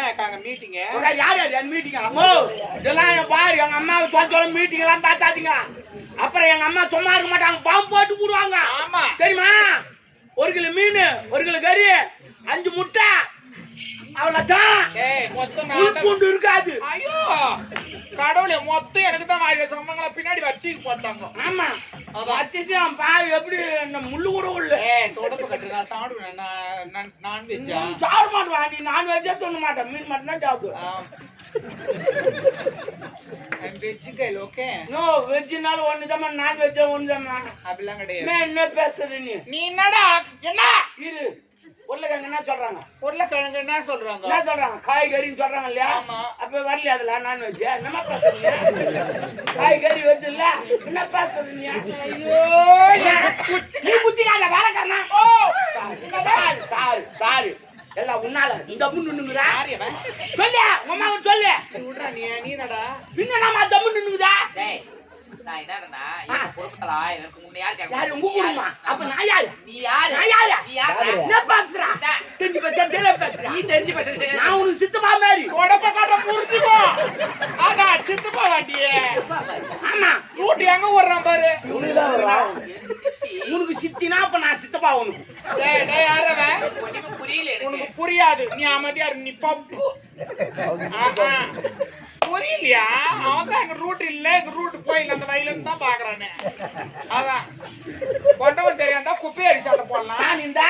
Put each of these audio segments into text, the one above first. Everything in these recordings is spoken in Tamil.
என்ன மீட்டிங் யார் யார் மீட்டிங் அம்மோ இதெல்லாம் பாரு. எங்க அம்மாவை சொல்ல சொல்ல மீட்டிங் எல்லாம் பார்த்தாதீங்க. அப்புறம் எங்க அம்மா சும்மா இருக்க மாட்டாங்க. பாம்பு போட்டு போடுவாங்க. ஆமா. தெரியுமா? ஒரு கிலோ மீன் ஒரு கிலோ கறி அஞ்சு முட்டை அவ்வளவுதான். பூண்டு இருக்காது. ஐயோ கடவுளே மொத்தம் எனக்கு தான் வச்சவங்க பின்னாடி வச்சுக்கு போட்டாங்க. ஆமா. அத்தியம் பா எப்படி முள்ளு கூட உள்ள? தொடப்பு கட்டு நான் சாப்பிடுவேன். நான் நான்வெஜ்ஜா சாப்பிட மாட்டேன் நீ நான் வெஜ்ஜே தோண மாட்டேன். மீன் மட்டும் தான் சாப்பிடுவேன் அப்படிலாம் கிடையாது. நீ என்னடா? என்ன? இரு. உருளைக்கிழங்கு என்ன சொல்றாங்க? உருளைக்கிழங்கு என்ன சொல்றாங்க? என்ன சொல்றாங்க? காய்கறின்னு சொல்றாங்க இல்லையா. அப்ப வரலையா அதுல? நான் வெஜ் என்னமா பேசுறீங்க? காய்கறி வெஜ் இல்ல என்ன பேசுறீங்க? ஐயோ நீ புத்திக்காத வேலைக்காரனா? ஓ சாரு சாரு சாரு. எல்லாம் உன்னால இந்த முன்னு இவன்? சொல்லு அம்மா சொல்லு. நீ விட்றா நீ நீ என்னடா? பின்ன நம்ம தம்மு நின்னுங்குதா டேய், நான் என்னடா என் பொறுப்புகளா? எனக்கு முன்ன யார் கேட்க யாரு? உங்க குடும்பமா அப்ப நான் யாரு? நீ யாரு? நான் யாரு? நீ யாரு? என்ன பேசுறா? தெரிஞ்சு பேசுறா? தெரியல பேசுறா? நீ தெரிஞ்சு பேசுறது நான் உனக்கு சித்தமா மாதிரி. உடப்ப காட்ட புரிஞ்சுக்கோ ஆகா சித்துப்பா வாட்டியே ஆமா. ரூட் எங்க விடுறான் பாரு? உனக்கு சித்தினா அப்ப நான் சித்தப்பா உனக்கு. டேய் டேய் யாரவன் ஒண்ணுமே புரியல உனக்கு புரியாது. நீ அமைதியா இரு, நீ பப்பு. புரியலையா? அவன் தான் எங்க ரூட் இல்ல எங்க ரூட் போயில அந்த வயல இருந்து தான் பாக்குறானே அதான். கொண்டவன் தெரியாதா குப்பை அடி சண்டை போடலாம். இந்த.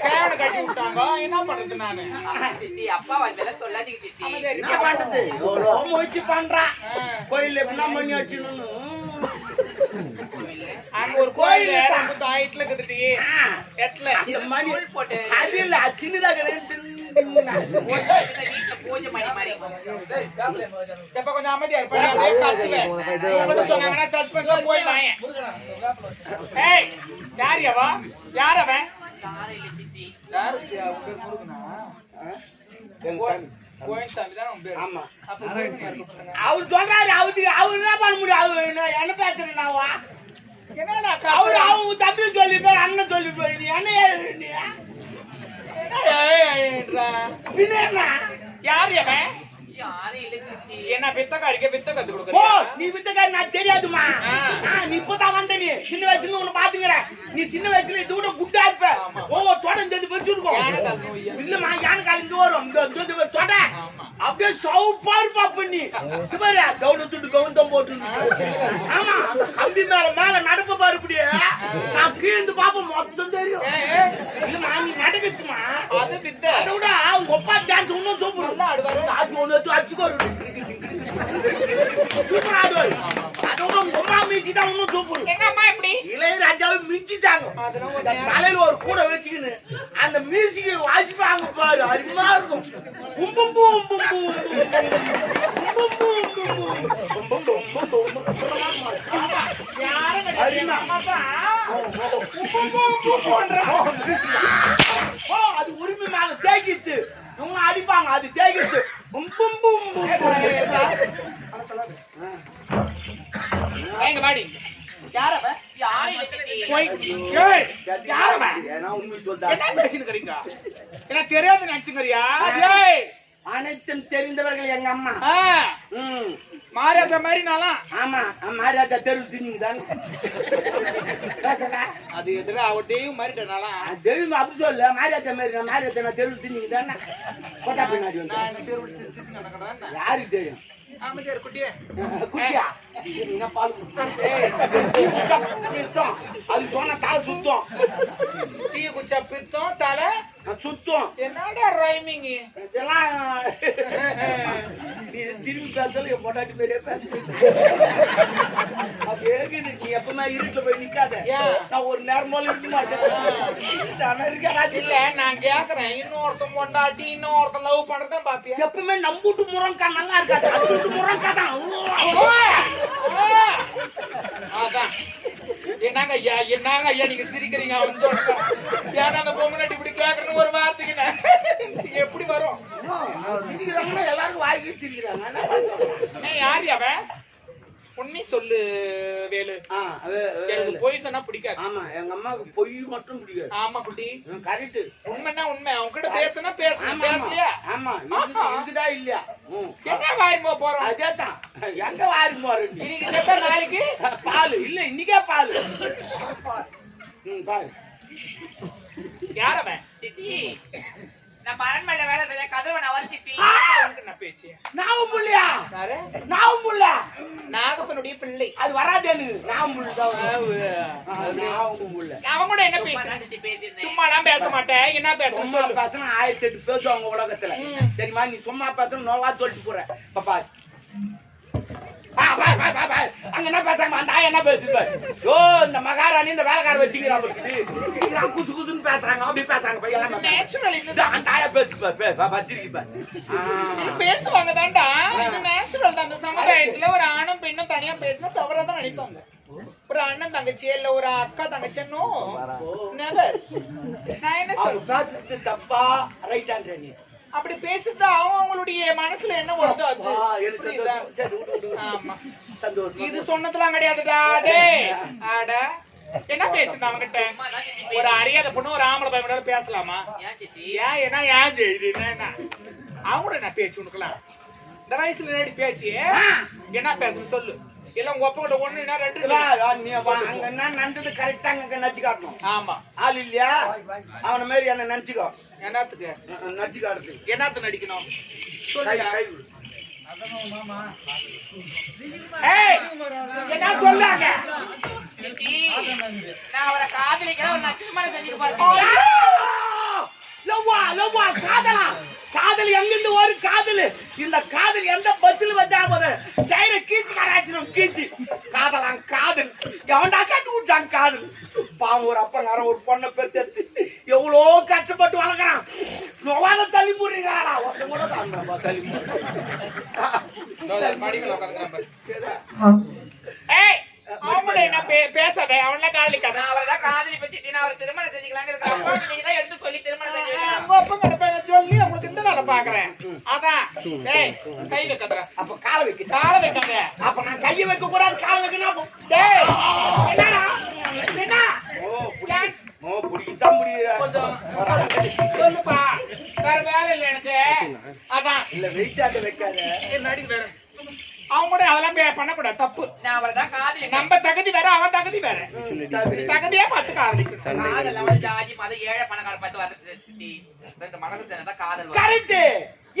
கேவனை கட்டி விட்டாங்க. என்ன பண்றது நானு? சித்தி அப்பா வந்தல சொல்லாதீங்க சித்தி. என்ன பண்றது? முயற்சி பண்றா. ஆ. கோயில்ல என்ன பண்ணி வச்சுன்னு அங்க ஒரு கோயில் தாயிட்டுல இருக்குதுடி எட்ல அந்த போட்டு. அது இல்ல மாதிரி கொஞ்சம் அமைதியா இருப்பா? நீ அப்படியே காத்துவேன் இவனு சொன்னாங்கன்னா வாயேன். ஏய் யார் அவ? யார் அவன்? யாரும் இல்ல சித்தி யாரு உன் பேர் முருகனா? பேர் அவர் சொல்றாரு அவருக்கு அவர் என்ன பண்ண முடியும் அவரு என்ன- என்ன பேசுறேன் என்னடா அவரு அவங்க தம்பி சொல்லி போய் அண்ணன் சொல்லி போய் நீ என்ன என்ன யார் என்ன பித்தக்காரிக்க பித்த கத்து ஓ கொடுக்குறேன் நீ வித்தக்காரி நான் தெரியாதுமா நீ இப்பதான் வந்த நீ. சின்ன வயசுல உன்னை பாத்துக்கிறேன். நீ சின்ன வயசுல இது விட குட்டா இருப்ப. ஓ தொடர்ந்து தெரிஞ்சு வச்சிருக்கோம். நோய்யா? இல்லம்மா யானை கால் இங்க வரும். இந்த இந்த- இந்த தொட. ஆமா. அப்படியே சவுப்பா இருப்பா பண்ணி இது பாரு கவுனத்துட்டு கவுந்தம் போட்டு ஆமா அந்த கம்பி மேல மேல நடக்க பாரு இப்படியே நான் கீழ்ந்து பாப்ப மொத்தம் தெரியும். இல்லம்மா நீ நடக்குச்சுமா அது விட உங்க அப்பா டான்ஸ் இன்னும் சூப்பர். ஆச்சு ஒன்று வச்சு அச்சுக்கோ சூப்பர் ஆடுவாரு. அதை விட உங்க அம்மா மீச்சி தான் இன்னும் சூப்பர் எங்க அம்மா எப்படி? இளையராஜாவை மிஞ்சிட்டாங்க தலையில ஒரு கூட வச்சுக்கின்னு அந்த மியூசிக் வாசிப்பாங்க பாரு அருமையா இருக்கும் உம்பும் பூ உம்பும் பூ உம்பும் பூ உம்பும் பூ உம்பும் பூ உம்பும் பூ உம்பும் பூ யாரும் அருமை. கிடையாது. அம்மா தான். ஓ அது உரிமை மேல தேய்க்கிட்டு இவங்க அடிப்பாங்க அது தேய்க்கிட்டு எங்க வாடி தெரியாது நினைச்சுக்கிறியா? ஏய். அனைத்தும் தெரிந்தவர்கள் எங்க அம்மா. ஆ, ம். மாரியாத்தா மாதிரி நான்லாம் ஆமா மாரியாத்தா தெரு திணிங்க தானே பேசல அது எதிர அவட்டையும் மாறிட்டனாலாம் தெரு அப்படி சொல்ல மாரியாத்தா மாதிரி நான் மாரியாத்தா நான் தெரு திணிங்க தானே கொட்டா பின்னாடி வந்து. நான் என்ன தெருவில் சுத்தி சுத்தி நடக்கிறேன் யாருக்கு தெரியும் அமைதியா இரு, குட்டியே. குட்டியா? என்ன பால் சுத்தம் அது சொன்ன தலை சுத்தம். டீ குச்சா பித்தம் தலை சுத்தம். என்னடா ரைமிங் இதெல்லாம் நீ திரும்பி பேசல என் பேசுறேன் இருக்குது. நீ எப்பவுமே இருட்டுல போய் நிக்காத? நான் ஒரு நேரம் போல இருக்க மாட்டேன். இல்ல நான் கேக்குறேன். இன்னொருத்தன் பொண்டாட்டி இன்னொருத்தன் லவ் பண்றதான் பாப்பியா? எப்பவுமே நம்பூட்டு முருங்கக்கா நல்லா இருக்காது. வீட்டு தான் அதான். என்னங்க ஐயா என்னங்க ஐயா நீங்க சிரிக்கிறீங்க? அவன் சொல்றான். ஏன்னா அந்த பொம்மநாட்டி கேக்குறேன்னு ஒரு வார்த்தைக்கு எப்படி வரும்? சிரிக்கிறாங்கன்னா எல்லாரும் வாங்கி சிரிக்கிறாங்க யார் அவன் உண்மை சொல்லு வேலு. எனக்கு பொய் சொன்னா பிடிக்காது. ஆமா எங்க அம்மாவுக்கு பொய் மட்டும் பிடிக்காது. ஆமா குட்டி. கரெக்ட் உண்மைன்னா உண்மை. அவங்க கிட்ட பேசுனா பேசணும். பேசலையா? ஆமா. இருக்குது- இல்லையா. என்ன வாரிமோ போறோம்? அதேதான். எங்க வாரி போறேன் இன்னைக்கு செத்தா நாளைக்கு? பால். இல்ல இன்னைக்கே பால். ம் பால் யார் அவன் சித்தி. நான் அரண்மனையில வேலை செய்ய கதவை நவர் சித்தி. உனக்கு என்ன பேச்சு. நாவும் புள்ளையா நாவும் புள்ள நாகப்பனுடைய பிள்ளை. அது வராது எனக்கு நாவும் புள்ள அவன் கூட என்ன சும்மா பேசுற தான் சித்தி? பேசியிருந்தேன். சும்மா எல்லாம் பேச மாட்டேன். என்ன பேசணும் சும்மா. பேசணும் ஆயிரத்தி எட்டு பேசுவாங்க உலகத்துல. தெரியுமா? நீ சும்மா பேசணும் நோவா சொல்லிட்டு போற. பாப்பா ஆ, பாய், பாய், பாய், பாய். அங்க என்ன பேசுறாங்க? அந்த ஆயா என்ன பாரு. ஓ இந்த மகாராணி இந்த வேலைக்கார வச்சுக்கிறா அவருக்கு குசு குசுன்னு பேசுறாங்க அப்படி பேசுறாங்க போய் எல்லாம் பேசுறாங்க. நேச்சுரல் இது. இந்த அந்த ஆயா. பேசுவாங்க தான்டா இது நேச்சுரல் தான். அந்த சமுதாயத்துல ஒரு ஆணும் பெண்ணும் தனியா பேசினா தவறா தான் நினைப்பாங்க. ஒரு அண்ணன் தங்கச்சி இல்ல ஒரு அக்கா தங்கச்சின்னோ நெவர் நான் என்ன சொல்றேன் தப்பா ரைட்டான்ற நீ. அப்படி பேசுறது அவங்க அவங்களுடைய மனசுல என்ன வருதோ அது. ஆமா. சந்தோஷம் இது சொன்னதெல்லாம் கிடையாதுடா டேய். ஆட. என்ன பேசுன அவங்கிட்ட ஒரு அறியாத பொண்ணு ஒரு ஆம்பளை பையன் பேசலாமா? ஏன் சித்தி? ஏன் என்ன ஏன் செய்யுது என்ன என்ன? அவங்க என்ன பேச்சு உனக்குலாம் இந்த வயசுல நேடி பேச்சு? என்ன பேசணும் சொல்லு. இல்ல உங்க அப்பா கிட்ட ஒண்ணு இல்ல ரெண்டு அங்க என்ன நடந்தது கரெக்டா அங்க நச்சு காட்டணும் ஆமா. ஆள் இல்லையா? அவன மாதிரி என்ன நினைச்சுக்கோ. என்னத்துக்கு? நச்சு காட்டுறது என்னத்து நடிக்கணும்? கை சொல்லுடா. கை விடு. ஏய் என்ன சொல்லாங்க சித்தி நான் அவரை காதலிக்கிறேன் ஒரு நச்சுமான செஞ்சுக்க பாருங்க லவ்வா லவ்வா காதலா? காதல் எங்கிருந்து ஒரு காதல்? இந்த காதல் எந்த பஸ்ல வந்தா போது டயரை கீச்சு கராச்சிடும் கீச்சு. காதலாம் காதல். எவன்டா கட்டி விட்டான் காதல்? பாவம் ஒரு அப்பங்காரன் ஒரு பொண்ணை பெத்தெடுத்து எவ்வளோ கஷ்டப்பட்டு வளர்க்குறான். நோவாத தள்ளி போடுறீங்களா ஒருத்தன் கூட தாங்கப்பா தள்ளி பாரு. ஏய் அவங்கள என்ன பேசாத அவன்ல காதலிக்காத அவரை தான் காதலிப்ப சித்தி நான் அவரை திருமணம் அப்பா நீங்க தான் எடுத்து சொல்லி திருமணம் செஞ்சு அப்பா சொல்லி உங்களுக்கு இந்த வேலை பாக்குறேன் அதான். டேய் கை வைக்காத. அப்ப காலை வைக்க கால வைக்காத. அப்ப நான் கையை வைக்க கூடாது காலை வைக்கணும். டேய் என்னடா? என்ன ஓ ஓ சொல்லுப்பா. வேற வேலை இல்லை எனக்கு. அதான். இல்ல வெயிட்டாட்ட வைக்காத. நடிக்க வேற? அவங்க கூட அதெல்லாம் பண்ணக்கூடாது. தப்பு. நம்ம தகுதி வேற அவன் தகுதி வேற. தகுதியே பார்த்து காதலிக்கணும் காதல் வந்து ஜாதி மதம் ஏழை பணக்கார பார்த்து வர்றது சித்தி. ரெண்டு மனசு சேர்ந்தா காதல் வரும். கரெக்ட்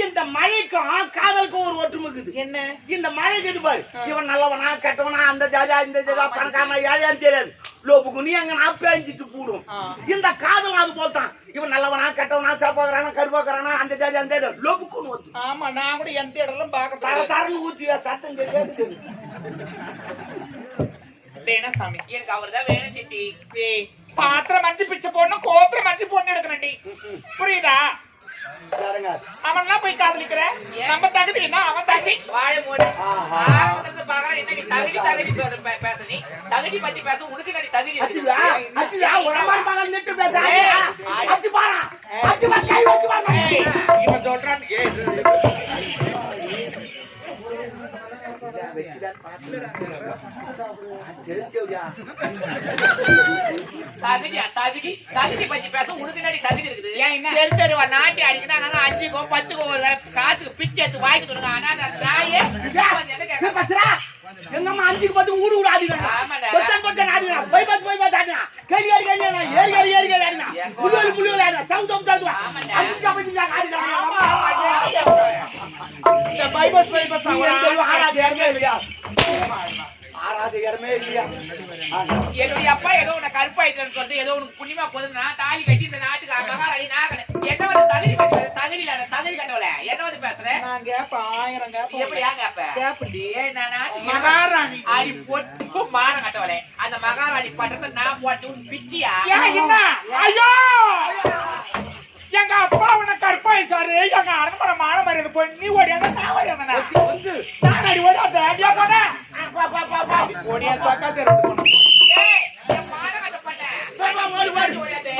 இந்த மழைக்கும் காதலுக்கும் ஒரு ஒற்றுமை இருக்குது என்ன? இந்த மழைக்கு இது பாரு? இவன் நல்லவனா கெட்டவனா அந்த ஜாதா இந்த ஜாதா பணக்காரனா ஏழையான்னு தெரியாது. அங்க நான் பேஞ்சிட்டு போடும். இந்த காதல் அது போல் தான் இவன் நல்லவனா கெட்டவனா சாப்பாக்குறானா கருப்பாக்குறானா அந்த ஜாதி அந்த ஜாதி. லோபுக்குன்னு ஒத்து ஆமா நான் கூட எந்த தர பாக்க தரன்னு ஊத்தி சத்தம் கேட்குது சாமி? எனக்கு அவர் தான் வேணும் ஏய் பாத்திரம் மஞ்சு பிச்சை போடணும் கோத்திரம் மஞ்சு பொண்ணு எடுக்கணும்டி. புரியுதா? யாருங்க அவன்லாம் போய் காதலிக்கிற? நம்ம தகுதி என்ன? அவன் தகுதி. வாழை மூடு. பாக்குறேன் என்ன நீ தகுதி தகுதி சொல்ற பேச நீ. தகுதி பத்தி பேச. உனக்கு நடி தகுதி அச்சுடா. அச்சுடா ஒரு அம்மா மகன் நிட்டு பேச. அச்சு பாரா அச்சு பா கை வச்சு பாருங்க ஏய், இவன் சொல்றான் நாட்டி அடிக்கணும் அஞ்சுக்கோ பத்துக்கோ ஒரு காசுக்கு பிச்சை எடுத்து வாங்கி கொடுங்க ஆனா நான் நாயே எங்கம்மா அஞ்சுக்கு பத்து. கொச்சன் கொச்சன் பை பத்து ஆடினா ஏறி ஏறி ஏறி ஆடினாங்க இந்த பைபஸ் பைபஸ் இடமே இல்லையா? ஆறாது இடமே இல்லையா? ஆமா. என்னுடைய அப்பா ஏதோ உன்னை கருப்பாயிட்டேன்னு சொல்லிட்டு ஏதோ உனக்கு புண்ணியமா போகுது நான் தாலி கட்டி இந்த நாட்டுக்கு மகாராணி நான் கிடை- என்ன வந்து தகுதி கட்ட தகுதி தகுதி கட்டவல என்ன வந்து பேசுறேன் நான் கேப்பேன் ஆயிரம் கேப்பேன். எப்படி ஏன் கேப்ப? கேப்பண்டி ஏய், நான் நாட்டுக்கு மகாராணி. அடி பொட்டு மானம் கட்டவளே. அந்த மகாராணி பட்டத்தை நான் போட்டு உன் பிச்சியா? ஐயோ! எங்க அப்பா உன்னை கற்பாய் சாரு. எங்க அரண்மனை மான சக்கா தெரிந்து போன ஏய், என் மானம் கட்டப்பட்டேன். வா, வா, ஓடு, ஓடு. ஓடாதே.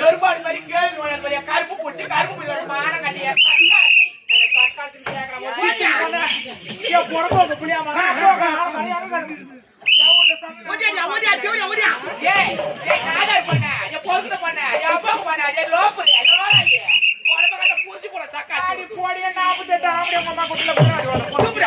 எருமாடு மாதிரி கேள்வி ஓடாத மாதிரி கருப்பு பூச்சி கருப்பு பூச்சி மானம் கட்டிய பொறம்போக்கு புளியாமா? ஓடியா ஓடியா ஓடியா ஓடியா ஏய், ஏய், காதல் பண்ண, ஏய், பொறுத்து பண்ண, ஏய், அப்பா பண்ண, ஏய், லோப்பு, ஏய், லோலாயி. ஆடி போடி புரிஞ்சு போட சக்காத்தி. ஆடி போடியே நாற்பத்தெட்டு ஆம்பளை அம்மா குட்டில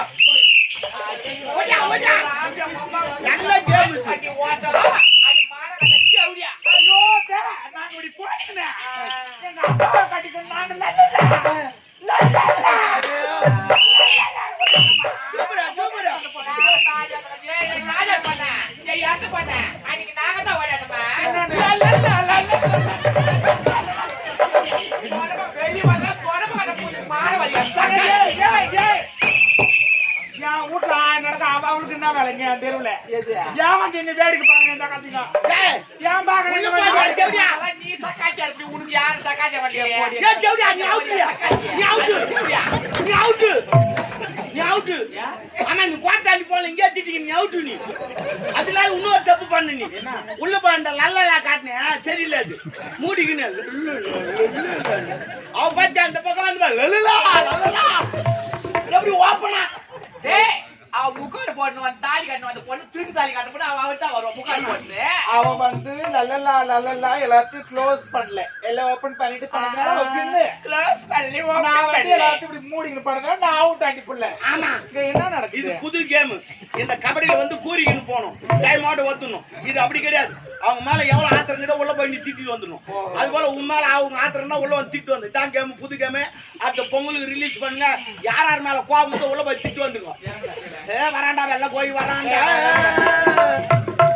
உனக்கு பண்ணலையே? ஏ தேவடியா நீ அவுட்ல நீ அவுட் நீ அவுட் நீ அவுட் ஆனா நீ கோட்டை தாண்டி போல இங்கே திட்டிங்க நீ அவுட் நீ. அதுல இன்னொரு தப்பு பண்ணு நீ. உள்ள போய் அந்த லல்லலா காட்டினேன் சரியில்லை அது. மூடிக்கின்னு. அவ பார்த்து அந்த பக்கம் வந்து லல்லலா லல்லலா. எப்படி ஓப்பனா டேய், அவ முக்காடு போடணும், வந்து தாலி கட்டணும், அந்த பொண்ணு திருட்டு தாலி அவள்ட்ட வருவா, முக்காடு போட்டு. அவ வந்து லல்லலா லல்லலா எல்லாத்தையும் க்ளோஸ் பண்ணல. எல்லாம் ஓபன் பண்ணிட்டு பண்ணி நான் வந்து பண்ணு. எல்லாத்தையும் இப்படி மூடிக்கிட்டு பண்ணதுனால நான் அவுட் ஆண்டி புள்ள. ஆமா. இங்க என்ன இது நடக்குது புது கேம் இந்த கபடியில வந்து கூறிக்கின்னு போகணும். டைம் ஆட்டு ஒத்துணும் இது அப்படி கிடையாது. அவங்க மேல எவ்வளவு ஆத்திரம் கிட்ட உள்ள போய் நீ திட்டிட்டு வந்துடணும். அது போல உன் மேல அவங்க ஆத்திரம் உள்ள வந்து திட்டு வந்து. இதான் கேம் புது கேம் அடுத்த பொங்கலுக்கு ரிலீஸ் பண்ணுங்க. யார் யார் மேல கோபம் உள்ள போய் திட்டு வந்துங்க ஏ வராண்டா வெள்ள கோய் வராண்டா.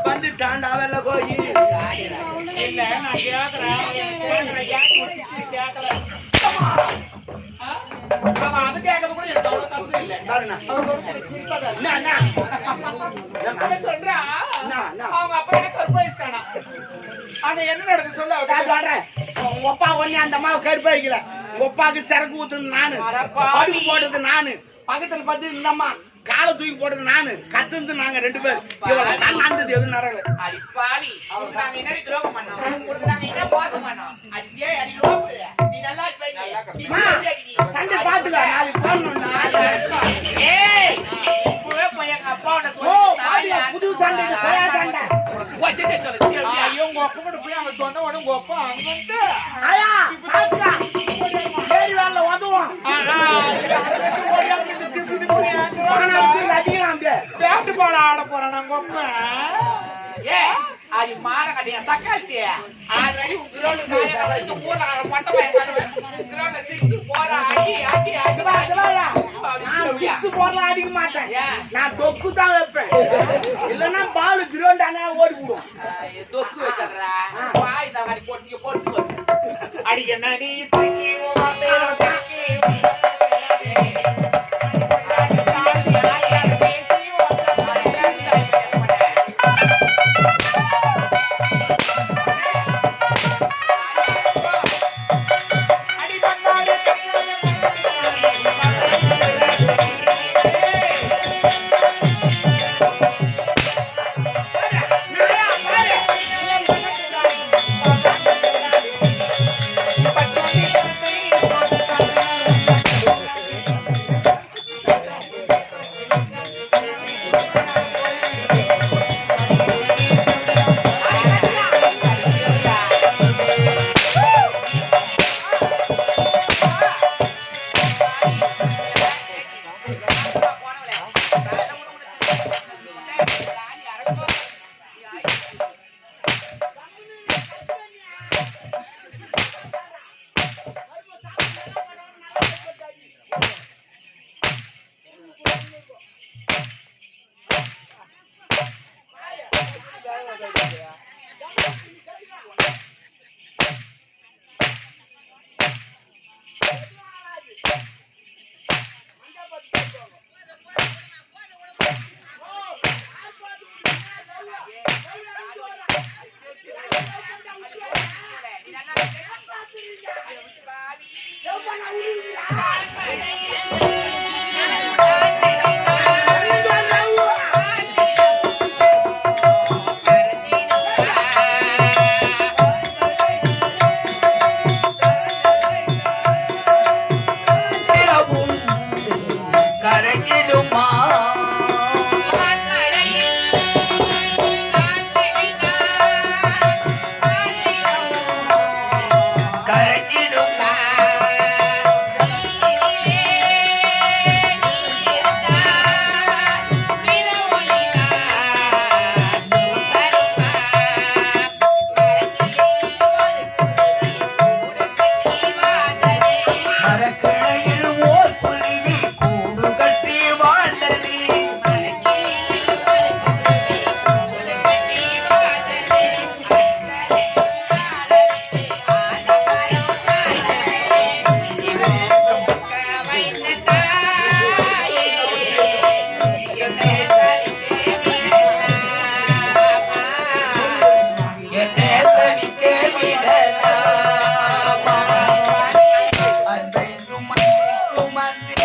வந்துட்டாண்டா வெள்ள கோய் இல்ல நான் கேக்குறேன். கேட்கல? அவன் அது கேட்கறது கூட எனக்கு அவ்வளவு கஷ்டம் இல்லை அவன் அவங்க அப்பா எனக்கு கற்பழிச்சிட்டானா. அங்க என்ன நடக்குது சொல்ல நான் சொல்றேன் உங்க அப்பா ஒண்ணு அந்த அம்மாவை வைக்கல உங்க அப்பாவுக்கு சரக்கு ஊத்துறது நானு போடுறது நானு பக்கத்துல பார்த்து இந்த காலை தூக்கி போடுறது நானு. கத்துந்து நாங்க ரெண்டு பேர். இவ்வளவு தான் நடந்தது எதுவும் நடக்கல. அடி பாவி, உனக்கு நாங்க என்னடி துரோகம் பண்ணோம்? உனக்கு நாங்க என்ன மோசம் பண்ணோம்? அடி ஏய், அடி லோப்பு. நீ நல்லா இருப்ப நீ. நீ அம்மா, நல்லா இருப்ப நீ. சண்டை பாத்துக்க நாளைக்கு போடணும் ஏய், இப்பவே போய் எங்க அப்பா உன்னை ஓ சொல்லி பாதியா புது சண்டை இது சண்டை. அப்பா கூட போய் சொன்ன உடனே உங்க அப்பா அங்க வந்து ஆயா பாத்துக்க. ஏறி வேலை உதவும். பேட்டு பால் ஆட போறான் ஏய், அடி மாட கட்டியா, சக்காத்தி. ஆல்ரெடி வந்து ஊர்ல மொட்டை பையன் கட்டுவேன். ground ல சிக்கி போற அடி, அடி, அடி. அது வா, அது வாடா. நான் சிக்ஸ் போடலாம் அடிக்க மாட்டேன்? நான் தொக்கு தான் வைப்பேன் இல்லன்னா பால் ஓடி விடும். வாய் தான் போட்டு போட்டு போடு. அடிக்க நடி Eu vou na Happy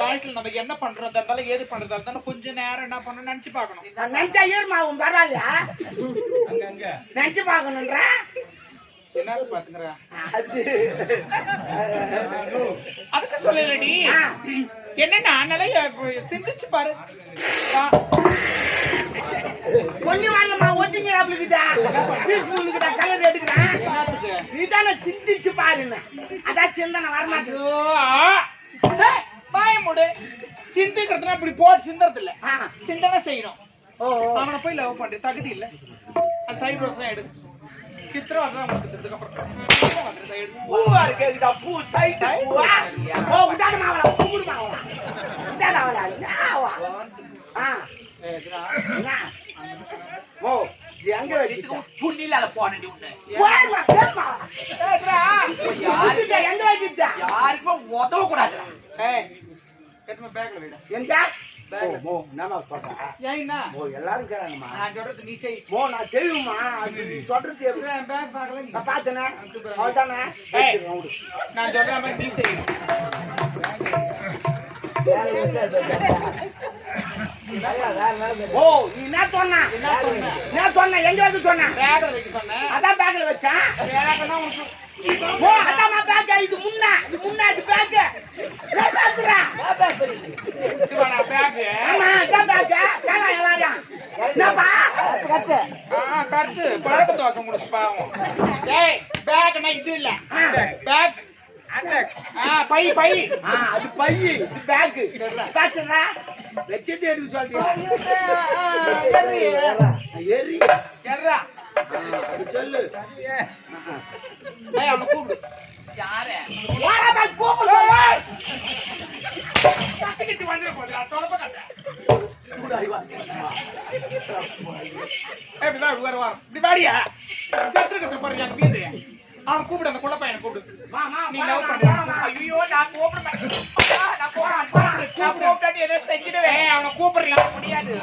வாழ்க்கையில நம்ம என்ன பண்றதா இருந்தாலும் ஏது பண்றதா இருந்தாலும் கொஞ்ச நேரம் என்ன பண்ணணும்னு நினைச்சு பார்க்கணும் நான் நினைச்சா ஈரமாகும் பரவாயில்லையா? நினைச்சு பார்க்கணுன்ற? என்ன. அதுக்கு சொல்லலடி. என்னன்னா நல்லா சிந்திச்சு பாரு பொண்ணு இருக்குதா? பீஸ்ஃபுல் இருக்குதா? கலர் எடுக்கிறேன். நீதானே சிந்திச்சு பாருன்னு. அதான் சிந்தனை வரமாட்டேங்குது. ஐயோ, ஆ. சே, வாய மூடு சிந்திக்கிறதுனா இப்படி போட்டு சிந்தறது இல்ல. சிந்தனை செய்யணும். அவனை போய் லவ் பண்ற தகுதி இல்ல அது சைடு ரோஸ் எடு சித்திரம் அதான் கொடுத்ததுக்கு அப்புறம். பூவா இருக்கு? பூ, சைடு பூவா? ஓ, இதான மாவளா? ஆ? ஓ, எங்க வச்சிருக்க? புண்ணில போனடி உன்னை போய்மா. ஏய், இதுடா. குடுத்துட்ட, எங்க வச்சிருக்க? யாருக்கும் உதவ கூடாது போய் பேக்ல வைடா. எங்க? மோ, என்னம்மா சொல்ற? ஏன் என்ன? ஓ, எல்லாரும் கேக்குறாங்கம்மா. நான் சொல்றது நீ செய் மோ, நான் செய்வேம்மா. அது நீ சொல்றது எப்படி? என் பேக் பார்க்கல நீ. நான் பார்த்தேனே. அவ்வளவுதானே? ஏய். வச்சிருக்கேன், விடு. நான் சொல்ற மாதிரி நீ செய் ஓ, நீ என்ன சொன்ன? என்ன சொன்ன? எங்க வைக்க சொன்ன? பேக்ல வைக்க அதான் பேக்ல வச்சேன் உனக்கு ஓ அதாம்மா பேக் இது முன்னா இது முன்னா இது பேக் நான் பேசுறேன் இதுவாடா பேக் ஆமா அதான் பேக் கேளா எல்லாரும் என்னப்பா கட்டு ஆ கரெக்ட் பழக்க தோசை முடிச்சு பாவம் டேய் பேக்னா இது இல்ல பேக் ஆ பை பை ஆ அது பை இது பேக். பேசுறா லட்சத்தை எடுக்க சொல்றியா எரி அது சொல்லு. அவனை கூப்பிடு யாரு வாடா பா கூப்பிடு கட்டிக்கிட்டு வந்துட போதுடா தொலைப்ப கட்ட அவன் கூப்பிடு அந்த குள்ள பையனை கூப்பிடு. வா வா நீ லவ் பண்ற ஐயோ நான் கூப்பிட மாட்டேன் நான் போறேன் நான் கூப்பிட்டாட்டி ஏதோ செஞ்சிடுவேன். அவனை கூப்பிடுறீங்க முடியாது.